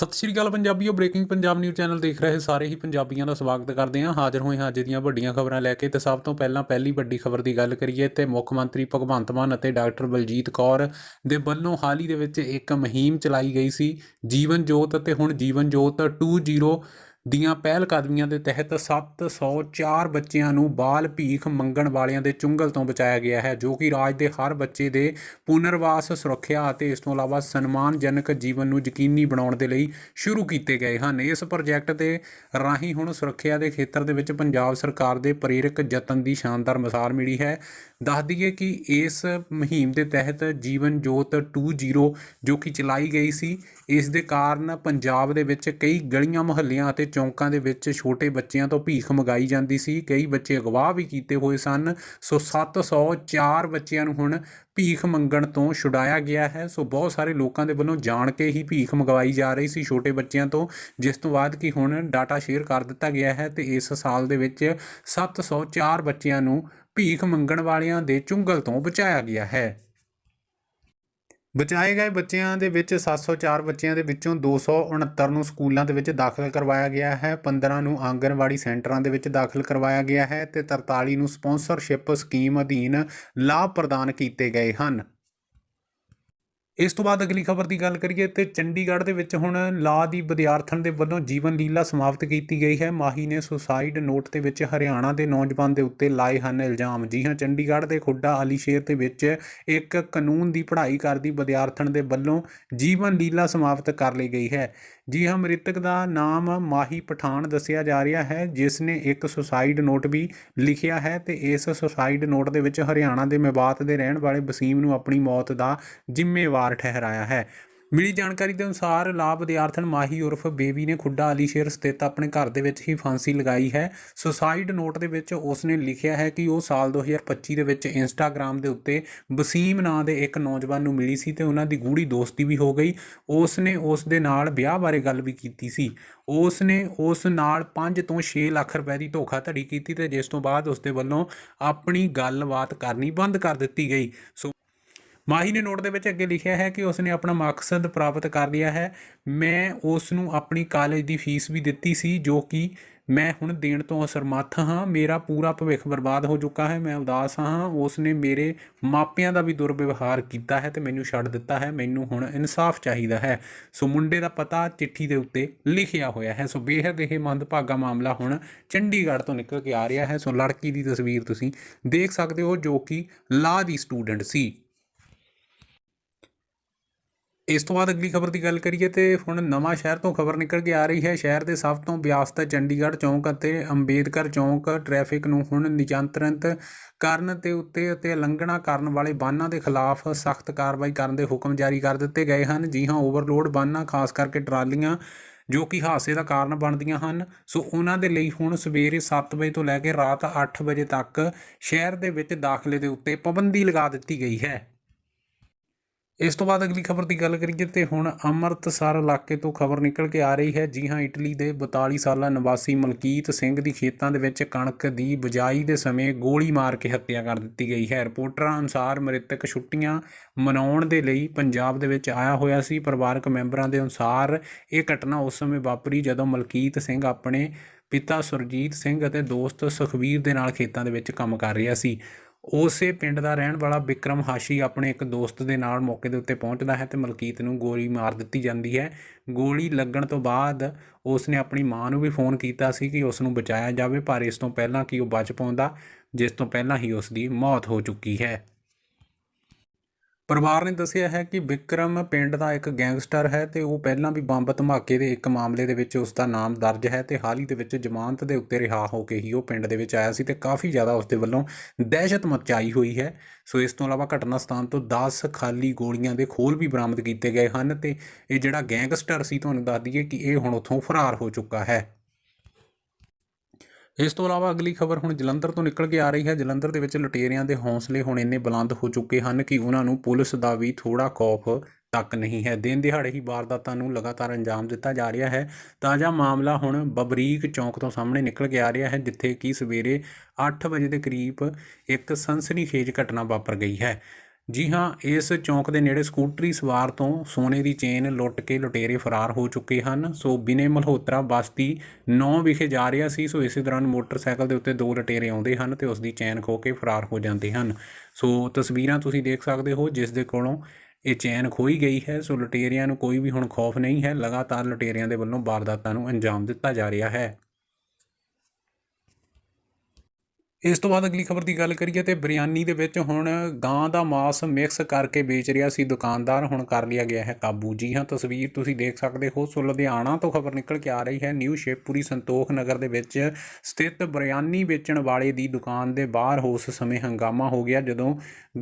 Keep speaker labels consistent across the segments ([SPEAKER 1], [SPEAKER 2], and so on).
[SPEAKER 1] ਸਤਿ ਸ਼੍ਰੀ ਅਕਾਲ ਪੰਜਾਬੀਓ breaking Punjab news channel ਦੇਖ ਰਹੇ ਸਾਰੇ ਹੀ ਪੰਜਾਬੀਆਂ ਦਾ ਸਵਾਗਤ ਕਰਦੇ ਹਾਂ। ਹਾਜ਼ਰ ਹੋਏ ਹਾਂ ਅੱਜ ਦੀਆਂ ਵੱਡੀਆਂ ਖਬਰਾਂ ਲੈ ਕੇ। ਤੇ ਸਭ ਤੋਂ ਪਹਿਲਾਂ ਪਹਿਲੀ ਵੱਡੀ ਖਬਰ ਦੀ ਗੱਲ ਕਰੀਏ ਤੇ ਮੁੱਖ ਮੰਤਰੀ ਭਗਵੰਤ ਮਾਨ ਅਤੇ ਡਾਕਟਰ ਬਲਜੀਤ ਕੌਰ ਦੇ ਵੱਲੋਂ ਹਾਲ ਹੀ ਦੇ ਵਿੱਚ ਇੱਕ ਮੁਹਿੰਮ ਚਲਾਈ ਗਈ ਸੀ, ਜੀਵਨ ਜੋਤ ਅਤੇ ਹੁਣ ਜੀਵਨ ਜੋਤ 2.0 ਦੀਆਂ ਪਹਿਲਕਦਮੀਆਂ ਦੇ ਤਹਿਤ 704 ਬੱਚਿਆਂ ਨੂੰ ਬਾਲ ਭੀਖ ਮੰਗਣ ਵਾਲਿਆਂ ਦੇ ਚੁੰਗਲ ਤੋਂ ਬਚਾਇਆ ਗਿਆ ਹੈ, ਜੋ ਕਿ ਰਾਜ ਦੇ ਹਰ ਬੱਚੇ ਦੇ ਪੁਨਰਵਾਸ, ਸੁਰੱਖਿਆ ਅਤੇ ਇਸ ਤੋਂ ਇਲਾਵਾ ਸਨਮਾਨਜਨਕ ਜੀਵਨ ਨੂੰ ਯਕੀਨੀ ਬਣਾਉਣ ਦੇ ਲਈ ਸ਼ੁਰੂ ਕੀਤੇ ਗਏ ਹਨ। ਇਸ ਪ੍ਰੋਜੈਕਟ ਦੇ ਰਾਹੀਂ ਹੁਣ ਸੁਰੱਖਿਆ ਦੇ ਖੇਤਰ ਦੇ ਵਿੱਚ ਪੰਜਾਬ ਸਰਕਾਰ ਦੇ ਪ੍ਰੇਰਕ ਯਤਨ ਦੀ ਸ਼ਾਨਦਾਰ ਮਿਸਾਲ ਮਿਲੀ ਹੈ। ਦੱਸ ਦਈਏ ਕਿ ਇਸ ਮੁਹਿੰਮ ਦੇ ਤਹਿਤ ਜੀਵਨ ਜੋਤ 2.0 ਜੋ ਕਿ ਚਲਾਈ ਗਈ ਸੀ, ਇਸ ਦੇ ਕਾਰਨ ਪੰਜਾਬ ਦੇ ਵਿੱਚ ਕਈ ਗਲੀਆਂ, ਮੁਹੱਲਿਆਂ ਅਤੇ ਚੌਂਕਾਂ ਦੇ ਵਿੱਚ ਛੋਟੇ ਬੱਚਿਆਂ ਤੋਂ ਭੀਖ ਮੰਗਾਈ ਜਾਂਦੀ ਸੀ। ਕਈ ਬੱਚੇ ਅਗਵਾ ਵੀ ਕੀਤੇ ਹੋਏ ਸਨ। ਸੋ 704 ਬੱਚਿਆਂ ਨੂੰ ਹੁਣ ਭੀਖ ਮੰਗਣ ਤੋਂ ਛੁਡਾਇਆ ਗਿਆ ਹੈ। ਸੋ ਬਹੁਤ ਸਾਰੇ ਲੋਕਾਂ ਦੇ ਵੱਲੋਂ ਜਾਣ ਕੇ ਹੀ ਭੀਖ ਮੰਗਵਾਈ ਜਾ ਰਹੀ ਸੀ ਛੋਟੇ ਬੱਚਿਆਂ ਤੋਂ, ਜਿਸ ਤੋਂ ਬਾਅਦ ਕਿ ਹੁਣ ਡਾਟਾ ਸ਼ੇਅਰ ਕਰ ਦਿੱਤਾ ਗਿਆ ਹੈ ਤੇ ਇਸ ਸਾਲ ਦੇ ਵਿੱਚ 704 ਬੱਚਿਆਂ ਨੂੰ ਭੀਖ ਮੰਗਣ ਵਾਲਿਆਂ ਦੇ ਚੁੰਗਲ ਤੋਂ ਬਚਾਇਆ ਗਿਆ ਹੈ। ਬਚਾਏ ਗਏ ਬੱਚਿਆਂ ਦੇ ਵਿੱਚ 704 ਬੱਚਿਆਂ ਦੇ ਵਿੱਚੋਂ 269 ਨੂੰ ਸਕੂਲਾਂ ਦੇ ਵਿੱਚ ਦਾਖਲ ਕਰਵਾਇਆ ਗਿਆ ਹੈ 15 ਨੂੰ ਆਂਗਨਵਾੜੀ ਸੈਂਟਰਾਂ ਦੇ ਵਿੱਚ ਦਾਖਲ ਕਰਵਾਇਆ ਗਿਆ ਹੈ ਤੇ 43 ਨੂੰ ਸਪਾਂਸਰਸ਼ਿਪ ਸਕੀਮ ਅਧੀਨ ਲਾਭ ਪ੍ਰਦਾਨ ਕੀਤੇ ਗਏ ਹਨ। ਇਸ ਤੋਂ ਬਾਅਦ ਅਗਲੀ ਖਬਰ ਦੀ ਗੱਲ ਕਰੀਏ ਤੇ ਚੰਡੀਗੜ੍ਹ ਦੇ ਵਿੱਚ ਹੁਣ ਲਾ ਦੀ ਵਿਦਿਆਰਥਣ ਦੇ ਵੱਲੋਂ ਜੀਵਨ ਲੀਲਾ ਸਮਾਪਤ ਕੀਤੀ ਗਈ ਹੈ। ਮਾਹੀ ਨੇ ਸੁਸਾਈਡ ਨੋਟ ਦੇ ਵਿੱਚ ਹਰਿਆਣਾ ਦੇ ਨੌਜਵਾਨ ਦੇ ਉੱਤੇ ਲਾਏ ਹਨ ਇਲਜ਼ਾਮ। ਜੀ ਹਾਂ, ਚੰਡੀਗੜ੍ਹ ਦੇ ਖੁੱਡਾ ਅਲੀ ਸ਼ੇਰ ਦੇ ਵਿੱਚ ਇੱਕ ਕਾਨੂੰਨ ਦੀ ਪੜ੍ਹਾਈ ਕਰਦੀ ਵਿਦਿਆਰਥਣ ਦੇ ਵੱਲੋਂ ਜੀਵਨ ਲੀਲਾ ਸਮਾਪਤ ਕਰ ਲਈ ਗਈ ਹੈ। ਜੀ ਹਾਂ, ਮ੍ਰਿਤਕ ਦਾ ਨਾਮ ਮਾਹੀ ਪਠਾਨ ਦੱਸਿਆ ਜਾ ਰਿਹਾ ਹੈ, ਜਿਸ ਨੇ ਇੱਕ ਸੁਸਾਈਡ ਨੋਟ ਵੀ ਲਿਖਿਆ ਹੈ ਤੇ ਇਸ ਸੁਸਾਈਡ ਨੋਟ ਦੇ ਵਿੱਚ ਹਰਿਆਣਾ ਦੇ ਮੇਵਾਤ ਦੇ ਰਹਿਣ ਵਾਲੇ ਵਸੀਮ ਨੂੰ ਆਪਣੀ ਮੌਤ ਦਾ ਜ਼ਿੰਮੇਵਾਰ ਠਹਿਰਾਇਆ ਹੈ। ਮਿਲੀ ਜਾਣਕਾਰੀ ਦੇ ਅਨੁਸਾਰ ਲਾਭ ਵਿਦਿਆਰਥਣ ਮਾਹੀ ਉਰਫ ਬੇਬੀ ਨੇ ਖੁੱਡਾ ਅਲੀ ਸ਼ੇਰ ਸਥਿਤ ਆਪਣੇ ਘਰ ਦੇ ਵਿੱਚ ਹੀ ਫਾਂਸੀ ਲਗਾਈ ਹੈ। ਸੁਸਾਈਡ ਨੋਟ ਦੇ ਵਿੱਚ ਉਸਨੇ ਲਿਖਿਆ ਹੈ ਕਿ ਉਹ ਸਾਲ 2025 ਦੇ ਵਿੱਚ ਇੰਸਟਾਗ੍ਰam ਦੇ ਉੱਤੇ ਵਸੀਮ ਨਾਂ ਦੇ ਇੱਕ ਨੌਜਵਾਨ ਨੂੰ ਮਿਲੀ ਸੀ ਤੇ ਉਹਨਾਂ ਦੀ ਗੂੜੀ ਦੋਸਤੀ ਵੀ ਹੋ ਗਈ। ਉਸ ਨੇ ਉਸ ਦੇ ਨਾਲ ਵਿਆਹ ਬਾਰੇ ਗੱਲ ਵੀ ਕੀਤੀ ਸੀ। ਉਸ ਨੇ ਉਸ ਨਾਲ 5 ਤੋਂ 6 ਲੱਖ ਰੁਪਏ ਦੀ ਧੋਖਾਧੜੀ ਕੀਤੀ ਤੇ ਜਿਸ ਤੋਂ ਬਾਅਦ ਉਸ ਦੇ ਵੱਲੋਂ ਆਪਣੀ ਗੱਲਬਾਤ ਕਰਨੀ ਬੰਦ ਕਰ ਦਿੱਤੀ ਗਈ। ਸੋ ਮਾਹੀ ਨੇ ਨੋਟ ਦੇ ਵਿੱਚ ਅੱਗੇ ਲਿਖਿਆ ਹੈ ਕਿ ਉਸਨੇ ਆਪਣਾ ਮਕਸਦ ਪ੍ਰਾਪਤ ਕਰ ਲਿਆ ਹੈ। ਮੈਂ ਉਸ ਨੂੰ ਆਪਣੀ ਕਾਲਜ ਦੀ ਫੀਸ ਵੀ ਦਿੱਤੀ ਸੀ, ਜੋ ਕਿ ਮੈਂ ਹੁਣ ਦੇਣ ਤੋਂ ਅਸਰਮੱਥ ਹਾਂ। ਮੇਰਾ ਪੂਰਾ ਭਵਿੱਖ ਬਰਬਾਦ ਹੋ ਚੁੱਕਾ ਹੈ। ਮੈਂ ਉਦਾਸ ਹਾਂ। ਉਸ ਨੇ ਮੇਰੇ ਮਾਪਿਆਂ ਦਾ ਵੀ ਦੁਰਵਿਵਹਾਰ ਕੀਤਾ ਹੈ ਤੇ ਮੈਨੂੰ ਛੱਡ ਦਿੱਤਾ ਹੈ। ਮੈਨੂੰ ਹੁਣ ਇਨਸਾਫ ਚਾਹੀਦਾ ਹੈ। ਸੋ ਮੁੰਡੇ ਦਾ ਪਤਾ ਚਿੱਠੀ ਦੇ ਉੱਤੇ ਲਿਖਿਆ ਹੋਇਆ ਹੈ। ਸੋ ਬੇਹੱਦ ਇਹ ਮੰਦਭਾਗਾ ਮਾਮਲਾ ਹੁਣ ਚੰਡੀਗੜ੍ਹ ਤੋਂ ਨਿਕਲ ਕੇ ਆ ਰਿਹਾ ਹੈ। ਸੋ ਲੜਕੀ ਦੀ ਤਸਵੀਰ ਤੁਸੀਂ ਦੇਖ ਸਕਦੇ ਹੋ, ਜੋ ਕਿ ਲਾਅ ਦੀ ਸਟੂਡੈਂਟ ਸੀ। ਇਸ ਤੋਂ ਬਾਅਦ ਅਗਲੀ ਖਬਰ ਦੀ ਗੱਲ ਕਰੀਏ ਤੇ ਹੁਣ ਨਵਾਂ ਸ਼ਹਿਰ ਤੋਂ ਖਬਰ ਨਿਕਲ ਕੇ ਆ ਰਹੀ ਹੈ। ਸ਼ਹਿਰ ਦੇ ਸਭ ਤੋਂ ਵਿਅਸਤ ਚੰਡੀਗੜ੍ਹ ਚੌਂਕ ਅਤੇ ਅੰਬੇਦਕਰ ਚੌਂਕ ਟ੍ਰੈਫਿਕ ਨੂੰ ਹੁਣ ਨਿਯੰਤਰਿਤ ਕਰਨ ਤੇ ਉੱਤੇ ਅਤੇ ਉਲੰਘਣਾ ਕਰਨ ਵਾਲੇ ਵਾਹਨਾਂ ਦੇ ਖਿਲਾਫ ਸਖਤ ਕਾਰਵਾਈ ਕਰਨ ਦੇ ਹੁਕਮ ਜਾਰੀ ਕਰ ਦਿੱਤੇ ਗਏ ਹਨ। ਜੀ ਹਾਂ, ਓਵਰਲੋਡ ਵਾਹਨਾਂ, ਖਾਸ ਕਰਕੇ ਟਰਾਲੀਆਂ, ਜੋ ਕਿ ਹਾਦਸੇ ਦਾ ਕਾਰਨ ਬਣਦੀਆਂ ਹਨ। ਸੋ ਉਹਨਾਂ ਦੇ ਲਈ ਹੁਣ ਸਵੇਰੇ 7 ਵਜੇ ਤੋਂ ਲੈ ਕੇ ਰਾਤ 8 ਵਜੇ ਤੱਕ ਸ਼ਹਿਰ ਦੇ ਵਿੱਚ ਦਾਖਲੇ ਦੇ ਉੱਤੇ ਪਾਬੰਦੀ ਲਗਾ ਦਿੱਤੀ ਗਈ ਹੈ। ਇਸ ਤੋਂ ਬਾਅਦ ਅਗਲੀ ਖਬਰ ਦੀ ਗੱਲ ਕਰੀਏ ਤੇ ਹੁਣ ਅੰਮ੍ਰਿਤਸਰ ਇਲਾਕੇ ਤੋਂ ਖਬਰ ਨਿਕਲ ਕੇ ਆ ਰਹੀ ਹੈ। ਜੀ ਹਾਂ, ਇਟਲੀ ਦੇ 42 ਸਾਲਾ ਨਿਵਾਸੀ ਮਲਕੀਤ ਸਿੰਘ ਦੀ ਖੇਤਾਂ ਦੇ ਵਿੱਚ ਕਣਕ ਦੀ ਬਜਾਈ ਦੇ ਸਮੇਂ ਗੋਲੀ ਮਾਰ ਕੇ ਹੱਤਿਆ ਕਰ ਦਿੱਤੀ ਗਈ ਹੈ। ਰਿਪੋਰਟਰਾਂ ਅਨੁਸਾਰ ਮ੍ਰਿਤਕ ਛੁੱਟੀਆਂ ਮਨਾਉਣ ਦੇ ਲਈ ਪੰਜਾਬ ਦੇ ਵਿੱਚ ਆਇਆ ਹੋਇਆ ਸੀ। ਪਰਿਵਾਰਕ ਮੈਂਬਰਾਂ ਦੇ ਅਨੁਸਾਰ ਇਹ ਘਟਨਾ ਉਸ ਸਮੇਂ ਵਾਪਰੀ ਜਦੋਂ ਮਲਕੀਤ ਸਿੰਘ ਆਪਣੇ ਪਿਤਾ ਸੁਰਜੀਤ ਸਿੰਘ ਅਤੇ ਦੋਸਤ ਸੁਖਵੀਰ ਦੇ ਨਾਲ ਖੇਤਾਂ ਦੇ ਵਿੱਚ ਕੰਮ ਕਰ ਰਿਹਾ ਸੀ। ਉਸੇ ਪਿੰਡ ਦਾ ਰਹਿਣ ਵਾਲਾ ਵਿਕਰਮ ਹਾਸ਼ੀ ਆਪਣੇ ਇੱਕ ਦੋਸਤ ਦੇ ਨਾਲ ਮੌਕੇ ਦੇ ਉੱਤੇ ਪਹੁੰਚਦਾ ਹੈ ਤੇ ਮਲਕੀਤ ਨੂੰ ਗੋਲੀ ਮਾਰ ਦਿੱਤੀ ਜਾਂਦੀ ਹੈ। ਗੋਲੀ ਲੱਗਣ ਤੋਂ ਬਾਅਦ ਉਸ ਨੇ ਆਪਣੀ ਮਾਂ ਨੂੰ ਵੀ ਫੋਨ ਕੀਤਾ ਸੀ ਕਿ ਉਸ ਨੂੰ ਬਚਾਇਆ ਜਾਵੇ, ਪਰ ਇਸ ਤੋਂ ਪਹਿਲਾਂ ਕਿ ਉਹ ਬਚ ਪਾਉਂਦਾ, ਜਿਸ ਤੋਂ ਪਹਿਲਾਂ ਹੀ ਉਸ ਦੀ ਮੌਤ ਹੋ ਚੁੱਕੀ ਹੈ। ਪਰਿਵਾਰ ਨੇ ਦੱਸਿਆ ਹੈ ਕਿ ਵਿਕਰਮ ਪਿੰਡ ਦਾ ਇੱਕ ਗੈਂਗਸਟਰ ਹੈ ਤੇ ਉਹ ਪਹਿਲਾਂ ਵੀ ਬੰਬ ਧਮਾਕੇ ਦੇ ਇੱਕ ਮਾਮਲੇ ਦੇ ਵਿੱਚ ਉਸ ਦਾ ਨਾਮ ਦਰਜ ਹੈ ਤੇ ਹਾਲ ਹੀ ਦੇ ਵਿੱਚ ਜ਼ਮਾਨਤ ਦੇ ਉੱਤੇ ਰਿਹਾ ਹੋ ਕੇ ਹੀ ਉਹ ਪਿੰਡ ਦੇ ਵਿੱਚ ਆਇਆ ਸੀ ਤੇ ਕਾਫੀ ਜ਼ਿਆਦਾ ਉਸ ਦੇ ਵੱਲੋਂ ਦਹਿਸ਼ਤ ਮਚਾਈ ਹੋਈ ਹੈ। ਸੋ ਇਸ ਤੋਂ ਇਲਾਵਾ ਘਟਨਾ ਸਥਾਨ ਤੋਂ 10 ਖਾਲੀ ਗੋਲੀਆਂ ਦੇ ਖੋਲ ਵੀ ਬਰਾਮਦ ਕੀਤੇ ਗਏ ਹਨ ਤੇ ਇਹ ਜਿਹੜਾ ਗੈਂਗਸਟਰ ਸੀ, ਤੁਹਾਨੂੰ ਦੱਸ ਦਈਏ ਕਿ ਇਹ ਹੁਣ ਉੱਥੋਂ ਫਰਾਰ ਹੋ ਚੁੱਕਾ ਹੈ। ਇਸ ਤੋਂ ਇਲਾਵਾ ਅਗਲੀ ਖਬਰ ਹੁਣ ਜਲੰਧਰ ਤੋਂ ਨਿਕਲ ਕੇ ਆ ਰਹੀ ਹੈ। ਜਲੰਧਰ ਦੇ ਵਿੱਚ ਲੁਟੇਰਿਆਂ ਦੇ ਹੌਸਲੇ ਹੁਣ ਇੰਨੇ ਬੁਲੰਦ ਹੋ ਚੁੱਕੇ ਹਨ ਕਿ ਉਹਨਾਂ ਨੂੰ ਪੁਲਿਸ ਦਾ ਵੀ ਥੋੜਾ ਖੌਫ ਤੱਕ ਨਹੀਂ ਹੈ। ਦਿਨ ਦਿਹਾੜੇ ਹੀ ਵਾਰਦਾਤਾਂ ਨੂੰ ਲਗਾਤਾਰ ਅੰਜਾਮ ਦਿੱਤਾ ਜਾ ਰਿਹਾ ਹੈ। ਤਾਜ਼ਾ ਮਾਮਲਾ ਹੁਣ ਬਬਰੀਕ ਚੌਂਕ ਤੋਂ ਸਾਹਮਣੇ ਨਿਕਲ ਕੇ ਆ ਰਿਹਾ ਹੈ, ਜਿੱਥੇ ਕਿ ਸਵੇਰੇ 8 ਵਜੇ ਦੇ ਕਰੀਬ ਇੱਕ ਸਨਸਨੀਖੇਜ ਘਟਨਾ ਵਾਪਰ ਗਈ ਹੈ। ਜੀ ਹਾਂ, ਇਸ ਚੌਂਕ ਦੇ ਨੇੜੇ ਸਕੂਟਰੀ ਸਵਾਰ ਤੋਂ ਸੋਨੇ ਦੀ ਚੇਨ ਲੁੱਟ ਕੇ ਲੁਟੇਰੇ ਫਰਾਰ ਹੋ ਚੁੱਕੇ ਹਨ। ਸੋ ਬਿਨੇ ਮਲਹੋਤਰਾ ਬਸਤੀ 9 ਵਿਖੇ ਜਾ ਰਿਹਾ ਸੀ, ਸੋ ਇਸੇ ਦੌਰਾਨ ਮੋਟਰਸਾਈਕਲ ਦੇ ਉੱਤੇ ਦੋ ਲੁਟੇਰੇ ਆਉਂਦੇ ਹਨ ਤੇ ਉਸ ਦੀ ਚੈਨ ਖੋ ਕੇ ਫਰਾਰ ਹੋ ਜਾਂਦੇ ਹਨ। ਸੋ ਤਸਵੀਰਾਂ ਤੁਸੀਂ ਦੇਖ ਸਕਦੇ ਹੋ, ਜਿਸ ਦੇ ਕੋਲੋਂ ਇਹ ਚੈਨ ਖੋਈ ਗਈ ਹੈ। ਸੋ ਲੁਟੇਰਿਆਂ ਨੂੰ ਕੋਈ ਵੀ ਹੁਣ ਖੌਫ ਨਹੀਂ ਹੈ, ਲਗਾਤਾਰ ਲੁਟੇਰਿਆਂ ਦੇ ਵੱਲੋਂ ਵਾਰਦਾਤਾਂ ਨੂੰ ਅੰਜਾਮ ਦਿੱਤਾ ਜਾ ਰਿਹਾ ਹੈ। ਇਸ ਤੋਂ ਬਾਅਦ ਅਗਲੀ ਖਬਰ ਦੀ ਗੱਲ ਕਰੀਏ ਤੇ ਬਿਰਿਆਨੀ ਦੇ ਵਿੱਚ ਹੁਣ ਗਾਂ ਦਾ ਮਾਸ ਮਿਕਸ ਕਰਕੇ ਵੇਚ ਰਿਹਾ ਸੀ, ਦੁਕਾਨਦਾਰ ਹੁਣ ਕਰ ਲਿਆ ਗਿਆ ਹੈ ਕਾਬੂ। ਜੀ ਹਾਂ, ਤਸਵੀਰ ਤੁਸੀਂ ਦੇਖ ਸਕਦੇ ਹੋ। ਸੋ ਲੁਧਿਆਣਾ ਤੋਂ ਖਬਰ ਨਿਕਲ ਕੇ ਆ ਰਹੀ ਹੈ। ਨਿਊ ਸ਼ੇਪੂਰੀ ਸੰਤੋਖ ਨਗਰ ਦੇ ਵਿੱਚ ਸਥਿਤ ਬਿਰਿਆਨੀ ਵੇਚਣ ਵਾਲੇ ਦੀ ਦੁਕਾਨ ਦੇ ਬਾਹਰ ਉਸ ਸਮੇਂ ਹੰਗਾਮਾ ਹੋ ਗਿਆ, ਜਦੋਂ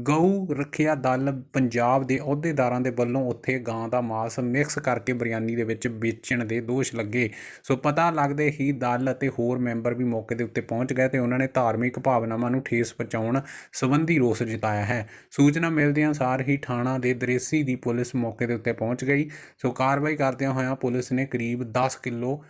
[SPEAKER 1] ਗਊ ਰੱਖਿਆ ਦਲ ਪੰਜਾਬ ਦੇ ਅਹੁਦੇਦਾਰਾਂ ਦੇ ਵੱਲੋਂ ਉੱਥੇ ਗਾਂ ਦਾ ਮਾਸ ਮਿਕਸ ਕਰਕੇ ਬਿਰਿਆਨੀ ਦੇ ਵਿੱਚ ਵੇਚਣ ਦੇ ਦੋਸ਼ ਲੱਗੇ। ਸੋ ਪਤਾ ਲੱਗਦੇ ਹੀ ਦਲ ਅਤੇ ਹੋਰ ਮੈਂਬਰ ਵੀ ਮੌਕੇ ਦੇ ਉੱਤੇ ਪਹੁੰਚ ਗਏ ਤੇ ਉਹਨਾਂ ਨੇ ਧਾਰਮਿਕ ਭਾਵਨਾਵਾਂ ਨੂੰ ਠੇਸ ਪਹੁੰਚਾਉਣ ਸੰਬੰਧੀ ਰੋਸ ਜਤਾਇਆ ਹੈ। ਸੂਚਨਾ ਮਿਲਦਿਆਂ ਸਾਰ ਹੀ ਥਾਣਾ ਦੇ ਦਰੇਸੀ ਦੀ ਪੁਲਿਸ ਮੌਕੇ ਦੇ ਉੱਤੇ ਪਹੁੰਚ ਗਈ। ਸੋ ਕਾਰਵਾਈ ਕਰਦਿਆਂ ਹੋਇਆਂ ਪੁਲਿਸ ਨੇ ਕਰੀਬ 10 ਕਿਲੋ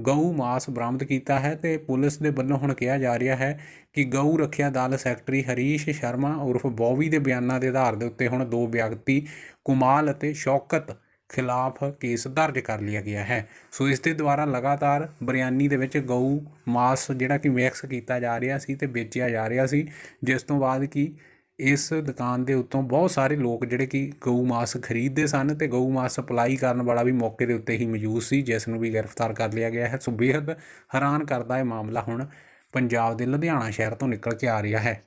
[SPEAKER 1] ਗਊ ਮਾਸ ਬਰਾਮਦ ਕੀਤਾ ਹੈ ਤੇ ਪੁਲਿਸ ਦੇ ਵੱਲੋਂ ਹੁਣ ਕਿਹਾ ਜਾ ਰਿਹਾ ਹੈ ਕਿ ਗਊ ਰੱਖਿਆ ਦਲ ਸੈਕਟਰੀ ਹਰੀਸ਼ ਸ਼ਰਮਾ ਉਰਫ ਬੌਵੀ ਦੇ ਬਿਆਨਾਂ ਦੇ ਆਧਾਰ ਦੇ ਉੱਤੇ ਹੁਣ ਦੋ ਵਿਅਕਤੀ, ਕੁਮਾਲ ਅਤੇ ਸ਼ੌਕਤ ਖਿਲਾਫ ਕੇਸ ਦਰਜ ਕਰ ਲਿਆ ਗਿਆ ਹੈ। ਸੋ ਇਸ ਦੇ ਦੁਆਰਾ ਲਗਾਤਾਰ ਬਰਿਆਨੀ ਦੇ ਵਿੱਚ ਗਊ, ਮਾਸ ਜਿਹੜਾ ਕਿ ਮਿਕਸ ਕੀਤਾ ਜਾ ਰਿਹਾ ਸੀ ਤੇ ਵੇਚਿਆ ਜਾ ਰਿਹਾ ਸੀ। ਜਿਸ ਤੋਂ ਬਾਅਦ ਕਿ ਇਸ ਦੁਕਾਨ ਦੇ ਉੱਤੋਂ ਬਹੁਤ ਸਾਰੇ ਲੋਕ ਜਿਹੜੇ ਕਿ ਗਊ, ਮਾਸ ਖਰੀਦਦੇ ਸਨ ਤੇ ਗਊ, ਮਾਸ ਸਪਲਾਈ ਕਰਨ ਵਾਲਾ ਵੀ ਮੌਕੇ ਦੇ ਉੱਤੇ ਹੀ ਮੌਜੂਦ ਸੀ, ਜਿਸ ਨੂੰ ਵੀ ਗ੍ਰਿਫਤਾਰ ਕਰ ਲਿਆ ਗਿਆ ਹੈ। ਸੋ ਬੇहद ਹੈਰਾਨ ਕਰਦਾ ਇਹ ਮਾਮਲਾ ਹੁਣ ਪੰਜਾਬ ਦੇ ਲੁਧਿਆਣਾ ਸ਼ਹਿਰ ਤੋਂ ਨਿਕਲ ਕੇ ਆ ਰਿਹਾ ਹੈ।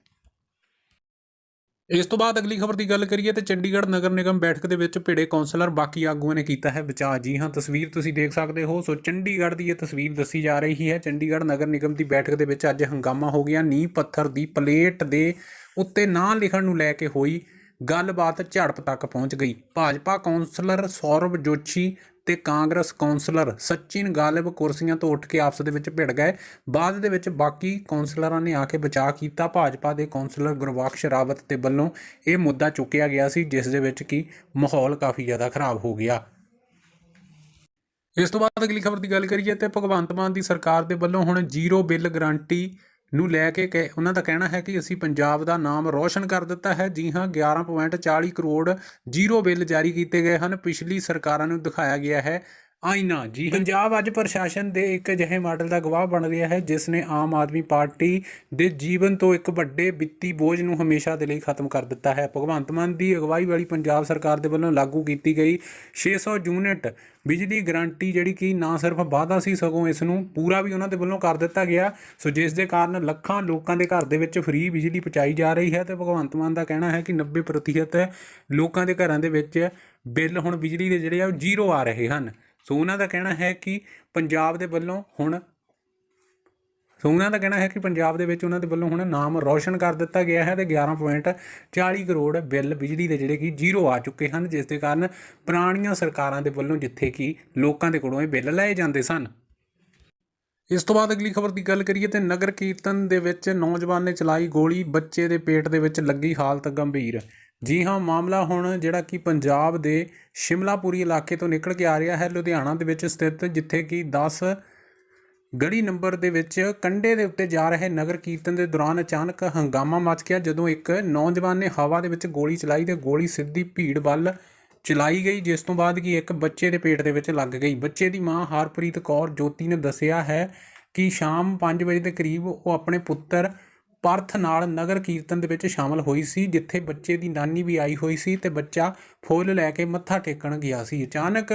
[SPEAKER 1] ਇਸ ਤੋਂ ਬਾਅਦ ਅਗਲੀ ਖਬਰ ਦੀ ਗੱਲ ਕਰੀਏ ਤੇ ਚੰਡੀਗੜ੍ਹ ਨਗਰ ਨਿਗਮ ਬੈਠਕ ਦੇ ਵਿੱਚ ਭਿੜੇ ਕੌਂਸਲਰ ਬਾਕੀ ਆਗੂਆਂ ਨੇ ਕੀਤਾ ਹੈ ਵਿਚਾਰ ਜੀ ਹਾਂ, ਤਸਵੀਰ ਤੁਸੀਂ ਦੇਖ ਸਕਦੇ ਹੋ। ਸੋ ਚੰਡੀਗੜ੍ਹ ਦੀ ਇਹ ਤਸਵੀਰ ਦੱਸੀ ਜਾ ਰਹੀ ਹੈ। ਚੰਡੀਗੜ੍ਹ ਨਗਰ ਨਿਗਮ ਦੀ ਬੈਠਕ ਦੇ ਵਿੱਚ ਅੱਜ ਹੰਗਾਮਾ ਹੋ ਗਿਆ। ਨੀਂਹ ਪੱਥਰ ਦੀ ਪਲੇਟ ਦੇ ਉੱਤੇ ਨਾਂ ਲਿਖਣ ਨੂੰ ਲੈ ਕੇ ਹੋਈ ਗੱਲਬਾਤ ਝੜਪ ਤੱਕ ਪਹੁੰਚ ਗਈ। ਭਾਜਪਾ ਕੌਂਸਲਰ ਸੌਰਵ ਜੋਸ਼ੀ ਤੇ ਕਾਂਗਰਸ ਕੌਂਸਲਰ ਸਚਿਨ ਗਾਲਿਬ ਕੁਰਸੀਆਂ ਤੋਂ ਉੱਠ ਕੇ ਆਪਸ ਦੇ ਵਿੱਚ ਭਿੜ ਗਏ। ਬਾਅਦ ਦੇ ਵਿੱਚ ਬਾਕੀ ਕੌਂਸਲਰਾਂ ਨੇ ਆ ਕੇ ਬਚਾਅ ਕੀਤਾ। ਭਾਜਪਾ ਦੇ ਕੌਂਸਲਰ ਗੁਰਬਖਸ਼ ਰਾਵਤ ਦੇ ਵੱਲੋਂ ਇਹ ਮੁੱਦਾ ਚੁੱਕਿਆ ਗਿਆ ਸੀ, ਜਿਸ ਦੇ ਵਿੱਚ ਕਿ ਮਾਹੌਲ ਕਾਫੀ ਜ਼ਿਆਦਾ ਖਰਾਬ ਹੋ ਗਿਆ। ਇਸ ਤੋਂ ਬਾਅਦ ਅਗਲੀ ਖਬਰ ਦੀ ਗੱਲ ਕਰੀਏ ਤੇ ਭਗਵੰਤ ਮਾਨ ਦੀ ਸਰਕਾਰ ਦੇ ਵੱਲੋਂ ਹੁਣ ਜ਼ੀਰੋ ਬਿੱਲ ਗਾਰੰਟੀ ਨੂੰ ਲੈ ਕੇ ਕਹਿ- ਉਹਨਾਂ ਦਾ ਕਹਿਣਾ ਹੈ ਕਿ ਅਸੀਂ ਪੰਜਾਬ ਦਾ ਨਾਮ ਰੌਸ਼ਨ ਕਰ ਦਿੱਤਾ ਹੈ। ਜੀ ਹਾਂ 11.40 ਕਰੋੜ ਜ਼ੀਰੋ ਬਿੱਲ ਜਾਰੀ ਕੀਤੇ ਗਏ ਹਨ। ਪਿਛਲੀ ਸਰਕਾਰਾਂ ਨੂੰ ਦਿਖਾਇਆ ਗਿਆ ਹੈ ਆਈਨਾ ਜੀ ਪੰਜਾਬ ਅੱਜ ਪ੍ਰਸ਼ਾਸਨ ਦੇ ਇੱਕ ਅਜਿਹੇ ਮਾਡਲ ਦਾ ਗਵਾਹ ਬਣ ਰਿਹਾ ਹੈ, ਜਿਸ ਨੇ ਆਮ ਆਦਮੀ ਪਾਰਟੀ ਦੇ ਜੀਵਨ ਤੋਂ ਇੱਕ ਵੱਡੇ ਵਿੱਤੀ ਬੋਝ ਨੂੰ ਹਮੇਸ਼ਾ ਦੇ ਲਈ ਖਤਮ ਕਰ ਦਿੱਤਾ ਹੈ। ਭਗਵੰਤ ਮਾਨ ਦੀ ਅਗਵਾਈ ਵਾਲੀ ਪੰਜਾਬ ਸਰਕਾਰ ਦੇ ਵੱਲੋਂ ਲਾਗੂ ਕੀਤੀ ਗਈ 600 ਯੂਨਿਟ ਬਿਜਲੀ ਗਰੰਟੀ, ਜਿਹੜੀ ਕਿ ਨਾ ਸਿਰਫ ਵਾਅਦਾ ਸੀ, ਸਗੋਂ ਇਸ ਨੂੰ ਪੂਰਾ ਵੀ ਉਹਨਾਂ ਦੇ ਵੱਲੋਂ ਕਰ ਦਿੱਤਾ ਗਿਆ। ਸੋ ਜਿਸ ਦੇ ਕਾਰਨ ਲੱਖਾਂ ਲੋਕਾਂ ਦੇ ਘਰ ਦੇ ਵਿੱਚ ਫ੍ਰੀ ਬਿਜਲੀ ਪਹੁੰਚਾਈ ਜਾ ਰਹੀ ਹੈ ਤੇ ਭਗਵੰਤ ਮਾਨ ਦਾ ਕਹਿਣਾ ਹੈ ਕਿ 90% ਲੋਕਾਂ ਦੇ ਘਰਾਂ ਦੇ ਵਿੱਚ ਬਿੱਲ ਹੁਣ ਬਿਜਲੀ ਦੇ ਜਿਹੜੇ ਆ ਉਹ ਜ਼ੀਰੋ ਆ ਰਹੇ ਹਨ। ਸੋ ਉਹਨਾਂ ਦਾ ਕਹਿਣਾ ਹੈ ਕਿ ਪੰਜਾਬ ਦੇ ਵੱਲੋਂ ਹੁਣ ਸੋ ਉਹਨਾਂ ਦਾ ਕਹਿਣਾ ਹੈ ਕਿ ਪੰਜਾਬ ਦੇ ਵਿੱਚ ਉਹਨਾਂ ਦੇ ਵੱਲੋਂ ਹੁਣ ਨਾਮ ਰੌਸ਼ਨ ਕਰ ਦਿੱਤਾ ਗਿਆ ਹੈ ਤੇ 11.40 ਕਰੋੜ ਬਿੱਲ ਬਿਜਲੀ ਦੇ ਜਿਹੜੇ ਕਿ ਜ਼ੀਰੋ ਆ ਚੁੱਕੇ ਹਨ, ਜਿਸ ਦੇ ਕਾਰਨ ਪੁਰਾਣੀਆਂ ਸਰਕਾਰਾਂ ਦੇ ਵੱਲੋਂ ਜਿੱਥੇ ਕਿ ਲੋਕਾਂ ਦੇ ਕੋਲੋਂ ਇਹ ਬਿੱਲ ਲਏ ਜਾਂਦੇ ਸਨ। ਇਸ ਤੋਂ ਬਾਅਦ ਅਗਲੀ ਖਬਰ ਦੀ ਗੱਲ ਕਰੀਏ ਤੇ ਨਗਰ ਕੀਰਤਨ ਦੇ ਵਿੱਚ ਨੌਜਵਾਨ ਨੇ ਚਲਾਈ ਗੋਲੀ, ਬੱਚੇ ਦੇ ਪੇਟ ਦੇ ਵਿੱਚ ਲੱਗੀ ਹਾਲਤ ਗੰਭੀਰ। ਜੀ ਹਾਂ, ਮਾਮਲਾ ਹੁਣ ਜਿਹੜਾ ਕਿ ਪੰਜਾਬ ਦੇ ਸ਼ਿਮਲਾਪੁਰੀ ਇਲਾਕੇ ਤੋਂ ਨਿਕਲ ਕੇ ਆ ਰਿਹਾ ਹੈ। ਲੁਧਿਆਣਾ ਦੇ ਵਿੱਚ ਸਥਿਤ, ਜਿੱਥੇ ਕਿ 10 ਗੜੀ ਨੰਬਰ ਦੇ ਵਿੱਚ ਕੰਡੇ ਦੇ ਉੱਤੇ ਜਾ ਰਹੇ ਨਗਰ ਕੀਰਤਨ ਦੇ ਦੌਰਾਨ ਅਚਾਨਕ ਹੰਗਾਮਾ ਮਚ ਗਿਆ, ਜਦੋਂ ਇੱਕ ਨੌਜਵਾਨ ਨੇ ਹਵਾ ਦੇ ਵਿੱਚ ਗੋਲੀ ਚਲਾਈ ਤੇ ਗੋਲੀ ਸਿੱਧੀ ਭੀੜ ਵੱਲ ਚਲਾਈ ਗਈ, ਜਿਸ ਤੋਂ ਬਾਅਦ ਕਿ ਇੱਕ ਬੱਚੇ ਦੇ ਪੇਟ ਦੇ ਵਿੱਚ ਲੱਗ ਗਈ। ਬੱਚੇ ਦੀ ਮਾਂ ਹਰਪ੍ਰੀਤ ਕੌਰ ਜੋਤੀ ਨੇ ਦੱਸਿਆ ਹੈ ਕਿ ਸ਼ਾਮ 5 ਵਜੇ ਦੇ ਕਰੀਬ ਉਹ ਆਪਣੇ ਪੁੱਤਰ ਪਰਥ ਨਾਲ ਨਗਰ ਕੀਰਤਨ ਦੇ ਵਿੱਚ ਸ਼ਾਮਲ ਹੋਈ ਸੀ, ਜਿੱਥੇ ਬੱਚੇ ਦੀ ਨਾਨੀ ਵੀ ਆਈ ਹੋਈ ਸੀ ਤੇ ਬੱਚਾ ਫੁੱਲ ਲੈ ਕੇ ਮੱਥਾ ਟੇਕਣ ਗਿਆ ਸੀ। ਅਚਾਨਕ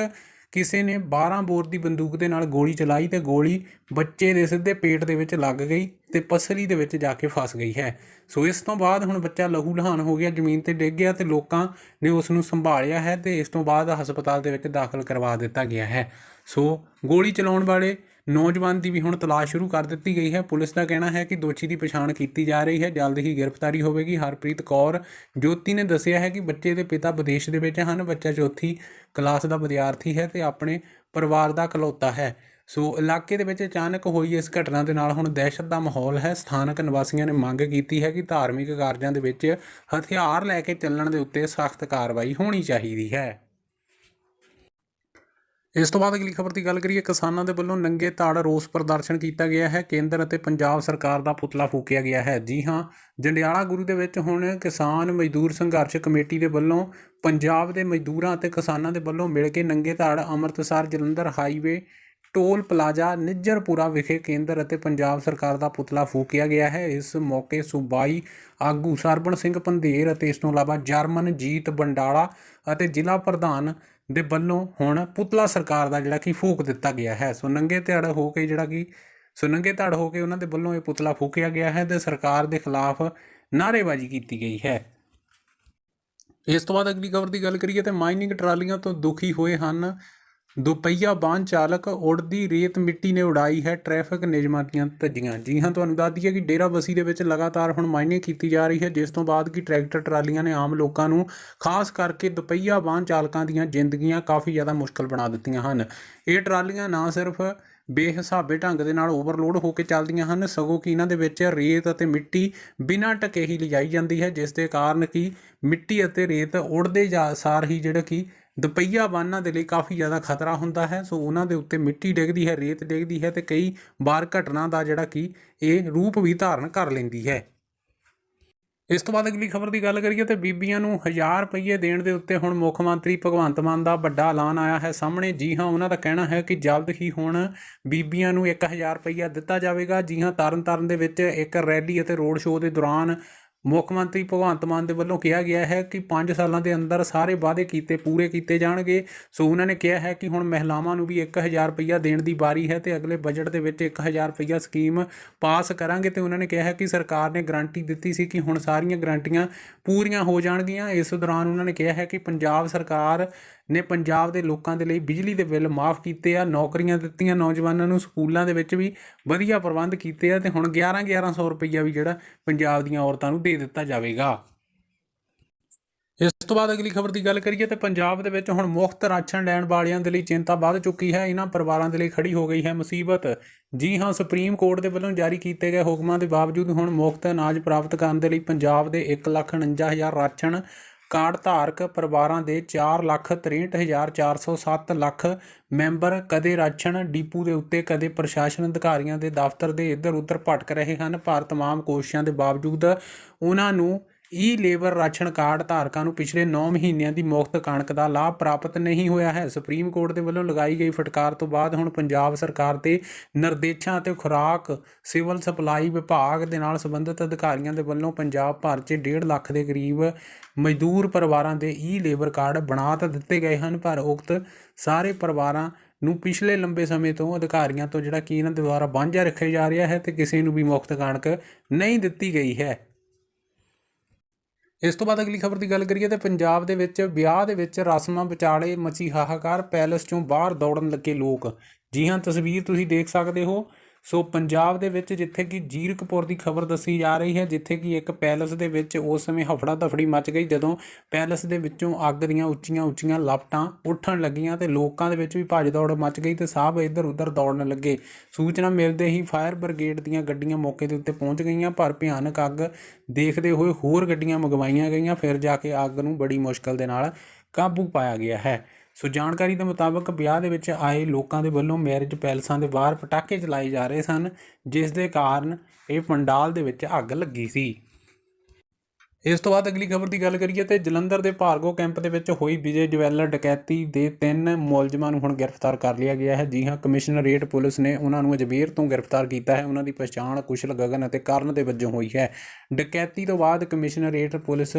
[SPEAKER 1] ਕਿਸੇ ਨੇ 12 ਬੋਰ ਦੀ ਬੰਦੂਕ ਦੇ ਨਾਲ ਗੋਲੀ ਚਲਾਈ ਤੇ ਗੋਲੀ ਬੱਚੇ ਦੇ ਸਿੱਧੇ ਪੇਟ ਦੇ ਵਿੱਚ ਲੱਗ ਗਈ ਤੇ ਪਸਲੀ ਦੇ ਵਿੱਚ ਜਾ ਕੇ ਫਸ ਗਈ ਹੈ। ਸੋ ਇਸ ਤੋਂ ਬਾਅਦ ਹੁਣ ਬੱਚਾ ਲਹੂ ਲਹਾਨ ਹੋ ਗਿਆ, ਜ਼ਮੀਨ ਤੇ ਡਿੱਗ ਗਿਆ ਤੇ ਲੋਕਾਂ ਨੇ ਉਸ ਨੂੰ ਸੰਭਾਲਿਆ ਹੈ ਤੇ ਇਸ ਤੋਂ ਬਾਅਦ ਹਸਪਤਾਲ ਦੇ ਵਿੱਚ ਦਾਖਲ ਕਰਵਾ ਦਿੱਤਾ ਗਿਆ ਹੈ। ਸੋ ਗੋਲੀ ਚਲਾਉਣ ਵਾਲੇ ਨੌਜਵਾਨ ਦੀ ਵੀ ਹੁਣ ਤਲਾਸ਼ ਸ਼ੁਰੂ ਕਰ ਦਿੱਤੀ ਗਈ ਹੈ। ਪੁਲਿਸ ਦਾ ਕਹਿਣਾ ਹੈ ਕਿ ਦੋਸ਼ੀ ਦੀ ਪਛਾਣ ਕੀਤੀ ਜਾ ਰਹੀ ਹੈ। ਜਲਦ ਹੀ ਗ੍ਰਿਫਤਾਰੀ ਹੋਵੇਗੀ। ਹਰਪ੍ਰੀਤ ਕੌਰ ਜੋਤੀ ਨੇ ਦੱਸਿਆ ਹੈ ਕਿ ਬੱਚੇ ਦੇ ਪਿਤਾ ਵਿਦੇਸ਼ ਦੇ ਵਿੱਚ ਹਨ। ਬੱਚਾ ਚੌਥੀ ਕਲਾਸ ਦਾ ਵਿਦਿਆਰਥੀ ਹੈ ਤੇ ਆਪਣੇ ਪਰਿਵਾਰ ਦਾ ਇਕਲੌਤਾ ਹੈ। ਸੋ ਇਲਾਕੇ ਦੇ ਵਿੱਚ ਅਚਾਨਕ ਹੋਈ ਇਸ ਘਟਨਾ ਦੇ ਨਾਲ ਹੁਣ ਦਹਿਸ਼ਤ ਦਾ ਮਾਹੌਲ ਹੈ। ਸਥਾਨਕ ਨਿਵਾਸੀਆਂ ਨੇ ਮੰਗ ਕੀਤੀ ਹੈ ਕਿ ਧਾਰਮਿਕ ਕਾਰਜਾਂ ਦੇ ਵਿੱਚ ਹਥਿਆਰ ਲੈ ਕੇ ਚੱਲਣ ਦੇ ਉੱਤੇ ਸਖਤ ਕਾਰਵਾਈ ਹੋਣੀ ਚਾਹੀਦੀ ਹੈ। ਇਸ ਤੋਂ ਬਾਅਦ ਅਗਲੀ ਖਬਰ ਦੀ ਗੱਲ ਕਰੀਏ, ਕਿਸਾਨਾਂ ਦੇ ਵੱਲੋਂ ਨੰਗੇ ਤਾੜ ਰੋਸ ਪ੍ਰਦਰਸ਼ਨ ਕੀਤਾ ਗਿਆ ਹੈ। ਕੇਂਦਰ ਅਤੇ ਪੰਜਾਬ ਸਰਕਾਰ ਦਾ ਪੁਤਲਾ ਫੂਕਿਆ ਗਿਆ ਹੈ। ਜੀ ਹਾਂ, ਜੰਡਿਆਲਾ ਗੁਰੂ ਦੇ ਵਿੱਚ ਹੁਣ ਕਿਸਾਨ ਮਜ਼ਦੂਰ ਸੰਘਰਸ਼ ਕਮੇਟੀ ਦੇ ਵੱਲੋਂ ਪੰਜਾਬ ਦੇ ਮਜ਼ਦੂਰਾਂ ਅਤੇ ਕਿਸਾਨਾਂ ਦੇ ਵੱਲੋਂ ਮਿਲ ਕੇ ਨੰਗੇ ਤਾੜ Amritsar, Jalandhar highway, toll plaza, Nijjarpura ਵਿਖੇ ਕੇਂਦਰ ਅਤੇ ਪੰਜਾਬ ਸਰਕਾਰ ਦਾ ਪੁਤਲਾ ਫੂਕਿਆ ਗਿਆ ਹੈ। ਇਸ ਮੌਕੇ ਸੂਬਾਈ ਆਗੂ ਸਰਬਣ ਸਿੰਘ ਪੰਧੇਰ ਅਤੇ ਇਸ ਤੋਂ ਇਲਾਵਾ ਜਰਮਨਜੀਤ ਬੰਡਾਲਾ ਅਤੇ ਜ਼ਿਲ੍ਹਾ ਪ੍ਰਧਾਨ ਦੇ ਵੱਲੋਂ ਹੁਣ ਪੁਤਲਾ ਸਰਕਾਰ ਦਾ ਜਿਹੜਾ ਕਿ ਫੂਕ ਦਿੱਤਾ ਗਿਆ ਹੈ। ਸੋ ਨੰਗੇ ਧੜ ਹੋ ਕੇ ਜਿਹੜਾ ਕਿ ਸੋ ਨੰਗੇ ਧੜ ਹੋ ਕੇ ਉਹਨਾਂ ਦੇ ਵੱਲੋਂ ਇਹ ਪੁਤਲਾ ਫੂਕਿਆ ਗਿਆ ਹੈ ਤੇ ਸਰਕਾਰ ਦੇ ਖਿਲਾਫ ਨਾਅਰੇਬਾਜ਼ੀ ਕੀਤੀ ਗਈ ਹੈ। ਇਸ ਤੋਂ ਬਾਅਦ ਅਗਲੀ ਖਬਰ ਦੀ ਗੱਲ ਕਰੀਏ ਤੇ ਮਾਈਨਿੰਗ ਟਰਾਲੀਆਂ ਤੋਂ ਦੁਖੀ ਹੋਏ ਹਨ। ਦੁਪਹੀਆ ਵਾਹਨ ਚਾਲਕ ਉੜਦੀ ਰੇਤ ਮਿੱਟੀ ਨੇ ਉਡਾਈ ਹੈ, ਟ੍ਰੈਫਿਕ ਨਿਯਮਾਂ ਦੀਆਂ ਧੱਜੀਆਂ। ਜੀ ਹਾਂ, ਤੁਹਾਨੂੰ ਦੱਸ ਦਈਏ ਕਿ ਡੇਰਾ ਬਸੀ ਦੇ ਵਿੱਚ ਲਗਾਤਾਰ ਹੁਣ ਮਾਈਨਿੰਗ ਕੀਤੀ ਜਾ ਰਹੀ ਹੈ, ਜਿਸ ਤੋਂ ਬਾਅਦ ਕਿ ਟਰੈਕਟਰ ਟਰਾਲੀਆਂ ਨੇ ਆਮ ਲੋਕਾਂ ਨੂੰ ਖਾਸ ਕਰਕੇ ਦੁਪਹੀਆ ਵਾਹਨ ਚਾਲਕਾਂ ਦੀਆਂ ਜ਼ਿੰਦਗੀਆਂ ਕਾਫੀ ਜ਼ਿਆਦਾ ਮੁਸ਼ਕਲ ਬਣਾ ਦਿੱਤੀਆਂ ਹਨ। ਇਹ ਟਰਾਲੀਆਂ ਨਾ ਸਿਰਫ ਬੇਹਿਸਾਬੇ ਢੰਗ ਦੇ ਨਾਲ ਓਵਰਲੋਡ ਹੋ ਕੇ ਚੱਲਦੀਆਂ ਹਨ, ਸਗੋਂ ਕਿ ਇਹਨਾਂ ਦੇ ਵਿੱਚ ਰੇਤ ਅਤੇ ਮਿੱਟੀ ਬਿਨਾਂ ਟਕੇ ਹੀ ਲਿਜਾਈ ਜਾਂਦੀ ਹੈ, ਜਿਸ ਦੇ ਕਾਰਨ ਕਿ ਮਿੱਟੀ ਅਤੇ ਰੇਤ ਉੜਦੇ ਜਾ ਸਾਰ ਹੀ ਜਿਹੜਾ ਕਿ ਦੁਪਹੀਆ ਵਾਹਨਾਂ ਦੇ ਲਈ ਕਾਫੀ ਜ਼ਿਆਦਾ ਖਤਰਾ ਹੁੰਦਾ ਹੈ। ਸੋ ਉਹਨਾਂ ਦੇ ਉੱਤੇ ਮਿੱਟੀ ਡਿੱਗਦੀ ਹੈ, ਰੇਤ ਡਿੱਗਦੀ ਹੈ ਤੇ ਕਈ ਵਾਰ ਘਟਨਾ ਦਾ ਜਿਹੜਾ ਕਿ ਇਹ ਰੂਪ ਵੀ ਧਾਰਨ ਕਰ ਲੈਂਦੀ ਹੈ। ਇਸ ਤੋਂ ਬਾਅਦ ਅਗਲੀ ਖਬਰ ਦੀ ਗੱਲ ਕਰੀਏ ਤੇ ਬੀਬੀਆਂ ਨੂੰ 1000 ਰੁਪਏ ਦੇਣ ਦੇ ਉੱਤੇ ਹੁਣ ਮੁੱਖ ਮੰਤਰੀ ਭਗਵੰਤ ਮਾਨ ਦਾ ਵੱਡਾ ਐਲਾਨ ਆਇਆ ਹੈ। ਸਾਹਮਣੇ ਜੀ ਹਾਂ, ਉਹਨਾਂ ਦਾ ਕਹਿਣਾ ਹੈ ਕਿ ਜਲਦ ਹੀ ਹੁਣ ਬੀਬੀਆਂ ਨੂੰ 1000 ਰੁਪਇਆ ਦਿੱਤਾ ਜਾਵੇਗਾ। ਜੀ ਹਾਂ, ਤਰਨਤਾਰਨ ਦੇ ਵਿੱਚ ਇੱਕ ਰੈਲੀ ਅਤੇ ਰੋਡ ਸ਼ੋਅ ਦੇ ਦੌਰਾਨ ਮੁੱਖ ਮੰਤਰੀ ਭਗਵੰਤ ਮਾਨ ਦੇ ਵੱਲੋਂ ਕਿਹਾ ਗਿਆ ਹੈ ਕਿ 5 ਸਾਲਾਂ ਦੇ ਅੰਦਰ ਸਾਰੇ ਵਾਅਦੇ ਕੀਤੇ, ਪੂਰੇ ਕੀਤੇ ਜਾਣਗੇ। ਸੋ ਉਹਨਾਂ ਨੇ ਕਿਹਾ ਹੈ ਕਿ ਹੁਣ ਮਹਿਲਾਵਾਂ ਨੂੰ ਵੀ 1000 ਰੁਪਇਆ ਦੇਣ ਦੀ ਵਾਰੀ ਹੈ ਤੇ ਅਗਲੇ ਬਜਟ ਦੇ ਵਿੱਚ 1000 ਰੁਪਇਆ ਸਕੀਮ ਪਾਸ ਕਰਾਂਗੇ ਤੇ ਉਹਨਾਂ ਨੇ ਕਿਹਾ ਹੈ ਕਿ ਸਰਕਾਰ ਨੇ ਗਾਰੰਟੀ ਦਿੱਤੀ ਸੀ ਕਿ ਹੁਣ ਸਾਰੀਆਂ ਗਾਰੰਟੀਆਂ ਪੂਰੀਆਂ ਹੋ ਜਾਣਗੀਆਂ। ਇਸ ਦੌਰਾਨ ਉਹਨਾਂ ਨੇ ਕਿਹਾ ਹੈ ਕਿ ਪੰਜਾਬ ਸਰਕਾਰ ਨੇ ਪੰਜਾਬ ਦੇ ਲੋਕਾਂ ਦੇ ਲਈ ਬਿਜਲੀ ਦੇ ਬਿੱਲ ਮਾਫ ਕੀਤੇ ਆ, ਨੌਕਰੀਆਂ ਦਿੱਤੀਆਂ ਨੌਜਵਾਨਾਂ ਨੂੰ, ਸਕੂਲਾਂ ਦੇ ਵਿੱਚ ਵੀ ਵਧੀਆ ਪ੍ਰਬੰਧ ਕੀਤੇ ਆ ਤੇ ਹੁਣ 11 1100 ਰੁਪਈਆ ਵੀ ਜਿਹੜਾ ਪੰਜਾਬ ਦੀਆਂ ਔਰਤਾਂ ਨੂੰ ਦੇ ਦਿੱਤਾ ਜਾਵੇਗਾ। ਇਸ ਤੋਂ ਬਾਅਦ ਅਗਲੀ ਖਬਰ ਦੀ ਗੱਲ ਕਰੀਏ ਤੇ ਪੰਜਾਬ ਦੇ ਵਿੱਚ ਹੁਣ ਮੁਫਤ ਰਾਸ਼ਨ ਲੈਣ ਵਾਲਿਆਂ ਦੇ ਲਈ ਚਿੰਤਾ ਵੱਧ ਚੁੱਕੀ ਹੈ। ਇਹਨਾਂ ਪਰਿਵਾਰਾਂ ਦੇ ਲਈ ਖੜੀ ਹੋ ਗਈ ਹੈ ਮੁਸੀਬਤ। ਜੀ ਹਾਂ, ਸੁਪਰੀਮ ਕੋਰਟ ਦੇ ਵੱਲੋਂ ਜਾਰੀ ਕੀਤੇ ਗਏ ਹੁਕਮਾਂ ਦੇ ਬਾਵਜੂਦ ਹੁਣ ਮੁਫਤ ਅਨਾਜ ਪ੍ਰਾਪਤ ਕਰਨ ਦੇ ਲਈ ਪੰਜਾਬ ਦੇ 149000 ਰਾਸ਼ਨ ਕਾਰਡ ਧਾਰਕ ਪਰਿਵਾਰਾਂ ਦੇ 463407 ਲੱਖ ਮੈਂਬਰ ਕਦੇ ਰਾਸ਼ਨ ਡਿਪੂ ਦੇ ਉੱਤੇ ਕਦੇ ਪ੍ਰਸ਼ਾਸਨ ਅਧਿਕਾਰੀਆਂ ਦੇ ਦਫ਼ਤਰ ਦੇ ਇੱਧਰ ਉੱਧਰ ਭਟਕ ਰਹੇ ਹਨ ਪਰ तमाम ਕੋਸ਼ਿਸ਼ਾਂ ਦੇ ਬਾਵਜੂਦ ਉਹਨਾਂ ਨੂੰ ਈ ਲੇਬਰ ਰਾਸ਼ਨ ਕਾਰਡ ਧਾਰਕਾਂ ਨੂੰ ਪਿਛਲੇ 9 ਮਹੀਨਿਆਂ ਦੀ ਮੁਫਤ ਕਣਕ ਦਾ ਲਾਭ ਪ੍ਰਾਪਤ ਨਹੀਂ ਹੋਇਆ ਹੈ। ਸੁਪਰੀਮ ਕੋਰਟ ਦੇ ਵੱਲੋਂ ਲਗਾਈ ਗਈ ਫਟਕਾਰ ਤੋਂ ਬਾਅਦ ਹੁਣ ਪੰਜਾਬ ਸਰਕਾਰ ਦੇ ਨਿਰਦੇਸ਼ਾਂ ਅਤੇ ਖੁਰਾਕ, ਸਿਵਲ ਸਪਲਾਈ ਵਿਭਾਗ ਦੇ ਨਾਲ ਸੰਬੰਧਿਤ ਅਧਿਕਾਰੀਆਂ ਦੇ ਵੱਲੋਂ ਪੰਜਾਬ ਭਰ 'ਚ 1.5 ਲੱਖ ਦੇ ਕਰੀਬ ਮਜ਼ਦੂਰ ਪਰਿਵਾਰਾਂ ਦੇ ਈ ਲੇਬਰ ਕਾਰਡ ਬਣਾ ਤਾਂ ਦਿੱਤੇ ਗਏ ਹਨ, ਪਰ ਉਕਤ ਸਾਰੇ ਪਰਿਵਾਰਾਂ ਨੂੰ ਪਿਛਲੇ ਲੰਬੇ ਸਮੇਂ ਤੋਂ ਅਧਿਕਾਰੀਆਂ ਤੋਂ ਜਿਹੜਾ ਕਿ ਇਹਨਾਂ ਦੇ ਦੁਆਰਾ ਵਾਂਝਾ ਰੱਖਿਆ ਜਾ ਰਿਹਾ ਹੈ ਤੇ ਕਿਸੇ ਨੂੰ ਵੀ ਮੁਫਤ ਕਣਕ ਨਹੀਂ ਦਿੱਤੀ ਗਈ ਹੈ। ਇਸ ਤੋਂ ਬਾਅਦ ਅਗਲੀ ਖਬਰ ਦੀ ਗੱਲ ਕਰੀਏ ਤੇ ਪੰਜਾਬ ਦੇ ਵਿੱਚ ਵਿਆਹ ਦੇ ਵਿੱਚ ਰਸਮਾਂ ਵਿਚਾਲੇ ਮਚੀ ਹਾਹਾਕਾਰ ਪੈਲਸ ਚੋਂ ਬਾਹਰ ਦੌੜਨ ਲੱਗੇ ਲੋਕ। ਜੀ ਹਾਂ, ਤਸਵੀਰ ਤੁਸੀਂ ਦੇਖ ਸਕਦੇ ਹੋ। ਸੋ ਪੰਜਾਬ ਦੇ ਵਿੱਚ ਜਿੱਥੇ ਕਿ ਜੀਰਕਪੁਰ ਦੀ ਖਬਰ ਦੱਸੀ ਜਾ ਰਹੀ ਹੈ, ਜਿੱਥੇ ਕਿ ਇੱਕ ਪੈਲਸ ਦੇ ਵਿੱਚ ਉਸ ਸਮੇਂ ਹਫੜਾ ਦਫੜੀ ਮਚ ਗਈ ਜਦੋਂ ਪੈਲਸ ਦੇ ਵਿੱਚੋਂ ਅੱਗ ਦੀਆਂ ਉੱਚੀਆਂ ਉੱਚੀਆਂ ਲਪਟਾਂ ਉੱਠਣ ਲੱਗੀਆਂ ਤੇ ਲੋਕਾਂ ਦੇ ਵਿੱਚ ਵੀ ਭੱਜ ਦੌੜ ਮਚ ਗਈ ਤੇ ਸਭ ਇੱਧਰ ਉੱਧਰ ਦੌੜਨ ਲੱਗੇ। ਸੂਚਨਾ ਮਿਲਦੇ ਹੀ ਫਾਇਰ ਬ੍ਰਿਗੇਡ ਦੀਆਂ ਗੱਡੀਆਂ ਮੌਕੇ ਦੇ ਉੱਤੇ ਪਹੁੰਚ ਗਈਆਂ, ਪਰ ਭਿਆਨਕ ਅੱਗ ਦੇਖਦੇ ਹੋਏ ਹੋਰ ਗੱਡੀਆਂ ਮੰਗਵਾਈਆਂ ਗਈਆਂ, ਫਿਰ ਜਾ ਕੇ ਅੱਗ ਨੂੰ ਬੜੀ ਮੁਸ਼ਕਲ ਦੇ ਨਾਲ ਕਾਬੂ ਪਾਇਆ ਗਿਆ ਹੈ। ਸੋ ਜਾਣਕਾਰੀ ਦੇ ਮੁਤਾਬਕ ਵਿਆਹ ਦੇ ਵਿੱਚ ਆਏ ਲੋਕਾਂ ਦੇ ਵੱਲੋਂ ਮੈਰਿਜ ਪੈਲਸਾਂ ਦੇ ਬਾਹਰ ਪਟਾਕੇ ਚਲਾਏ ਜਾ ਰਹੇ ਸਨ, ਜਿਸ ਦੇ ਕਾਰਨ ਇਹ ਪੰਡਾਲ ਦੇ ਵਿੱਚ ਅੱਗ ਲੱਗੀ ਸੀ। ਇਸ ਤੋਂ ਬਾਅਦ ਅਗਲੀ ਖਬਰ ਦੀ ਗੱਲ ਕਰੀਏ ਤੇ ਜਲੰਧਰ ਦੇ ਭਾਰਗੋ ਕੈਂਪ ਦੇ ਵਿੱਚ ਹੋਈ ਵਿਜੇ ਜਵੈਲਰ ਡਕੈਤੀ ਦੇ ਤਿੰਨ ਮੁਲਜ਼ਮਾਂ ਨੂੰ ਹੁਣ ਗ੍ਰਿਫਤਾਰ ਕਰ ਲਿਆ ਗਿਆ ਹੈ। ਜੀ ਹਾਂ, ਕਮਿਸ਼ਨਰੇਟ ਪੁਲਿਸ ਨੇ ਉਹਨਾਂ ਨੂੰ ਅਜਮੇਰ ਤੋਂ ਗ੍ਰਿਫਤਾਰ ਕੀਤਾ ਹੈ। ਉਹਨਾਂ ਦੀ ਪਛਾਣ ਕੁਸ਼ਲ ਗਗਨ ਅਤੇ ਕਰਨ ਦੇ ਵਜੋਂ ਹੋਈ ਹੈ। ਡਕੈਤੀ ਤੋਂ ਬਾਅਦ ਕਮਿਸ਼ਨਰੇਟ ਪੁਲਿਸ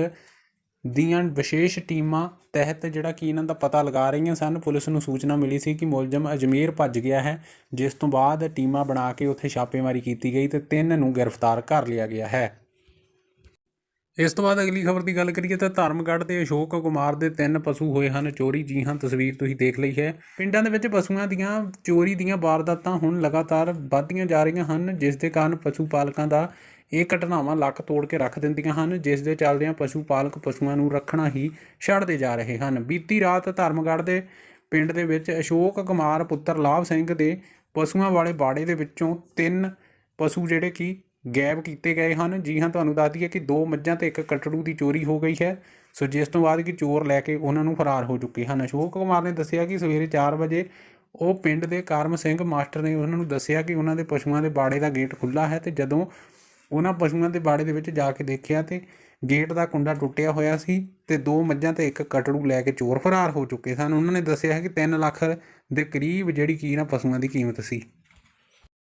[SPEAKER 1] ਦੀਆਂ ਵਿਸ਼ੇਸ਼ ਟੀਮਾਂ ਤਹਿਤ ਜਿਹੜਾ ਕਿ ਇਹਨਾਂ ਦਾ ਪਤਾ ਲਗਾ ਰਹੀਆਂ ਸਨ, ਪੁਲਿਸ ਨੂੰ ਸੂਚਨਾ ਮਿਲੀ ਸੀ ਕਿ ਮੁਲਜ਼ਮ ਅਜਮੇਰ ਭੱਜ ਗਿਆ ਹੈ, ਜਿਸ ਤੋਂ ਬਾਅਦ ਟੀਮਾਂ ਬਣਾ ਕੇ ਉੱਥੇ ਛਾਪੇਮਾਰੀ ਕੀਤੀ ਗਈ ਤੇ ਤਿੰਨ ਨੂੰ ਗ੍ਰਿਫਤਾਰ ਕਰ ਲਿਆ ਗਿਆ ਹੈ। ਇਸ ਤੋਂ ਬਾਅਦ ਅਗਲੀ ਖਬਰ ਦੀ ਗੱਲ ਕਰੀਏ ਤਾਂ ਧਰਮਗੜ੍ਹ ਦੇ ਅਸ਼ੋਕ ਕੁਮਾਰ ਦੇ ਤਿੰਨ ਪਸ਼ੂ ਹੋਏ ਹਨ, ਚੋਰੀ ਜੀ ਹਾਂ, ਤਸਵੀਰ ਤੁਸੀਂ ਦੇਖ ਲਈ ਹੈ। ਪਿੰਡਾਂ ਦੇ ਵਿੱਚ ਪਸ਼ੂਆਂ ਦੀਆਂ ਚੋਰੀ ਦੀਆਂ ਵਾਰਦਾਤਾਂ ਹੁਣ ਲਗਾਤਾਰ ਵੱਧਦੀਆਂ ਜਾ ਰਹੀਆਂ ਹਨ, ਜਿਸ ਦੇ ਕਾਰਨ ਪਸ਼ੂ ਪਾਲਕਾਂ ਦਾ ਇਹ ਘਟਨਾਵਾਂ ਲੱਕ ਤੋੜ ਕੇ ਰੱਖ ਦਿੰਦੀਆਂ ਹਨ, ਜਿਸ ਦੇ ਚੱਲਦਿਆਂ ਪਸ਼ੂ ਪਾਲਕ ਪਸ਼ੂਆਂ ਨੂੰ ਰੱਖਣਾ ਹੀ ਛੱਡਦੇ ਜਾ ਰਹੇ ਹਨ। ਬੀਤੀ ਰਾਤ ਧਰਮਗੜ੍ਹ ਦੇ ਪਿੰਡ ਦੇ ਵਿੱਚ ਅਸ਼ੋਕ ਕੁਮਾਰ ਪੁੱਤਰ ਲਾਭ ਸਿੰਘ ਦੇ ਪਸ਼ੂਆਂ ਵਾਲੇ ਬਾੜੇ ਦੇ ਵਿੱਚੋਂ ਤਿੰਨ ਪਸ਼ੂ ਜਿਹੜੇ ਕਿ ਗਾਇਬ ਕੀਤੇ ਗਏ ਹਨ। ਜੀ ਹਾਂ, ਤੁਹਾਨੂੰ ਦੱਸ ਦਈਏ ਕਿ ਦੋ ਮੱਝਾਂ ਤੇ ਇੱਕ ਕਟੜੂ ਦੀ ਚੋਰੀ ਹੋ ਗਈ ਹੈ। ਸੋ ਜਿਸ ਤੋਂ ਬਾਅਦ ਕਿ ਚੋਰ ਲੈ ਕੇ ਉਹਨਾਂ ਨੂੰ ਫਰਾਰ ਹੋ ਚੁੱਕੇ ਹਨ। ਅਸ਼ੋਕ ਕੁਮਾਰ ਨੇ ਦੱਸਿਆ ਕਿ ਸਵੇਰੇ 4 ਵਜੇ ਉਹ ਪਿੰਡ ਦੇ ਕਰਮ ਸਿੰਘ ਮਾਸਟਰ ਨੇ ਉਹਨਾਂ ਨੂੰ ਦੱਸਿਆ ਕਿ ਉਹਨਾਂ ਦੇ ਪਸ਼ੂਆਂ ਦੇ ਬਾੜੇ ਦਾ ਗੇਟ ਖੁੱਲਾ ਹੈ ਤੇ ਜਦੋਂ ਉਹਨਾਂ ਪਸ਼ੂਆਂ ਦੇ ਬਾੜੇ ਦੇ ਵਿੱਚ ਜਾ ਕੇ ਦੇਖਿਆ ਤੇ ਗੇਟ ਦਾ ਕੁੰਡਾ ਟੁੱਟਿਆ ਹੋਇਆ ਸੀ ਤੇ ਦੋ ਮੱਝਾਂ ਤੇ ਇੱਕ ਕਟੜੂ ਲੈ ਕੇ ਚੋਰ ਫਰਾਰ ਹੋ ਚੁੱਕੇ ਸਨ। ਉਹਨਾਂ ਨੇ ਦੱਸਿਆ ਕਿ 3 ਲੱਖ ਦੇ ਕਰੀਬ ਜਿਹੜੀ ਕੀ ਨਾ ਪਸ਼ੂਆਂ ਦੀ ਕੀਮਤ ਸੀ।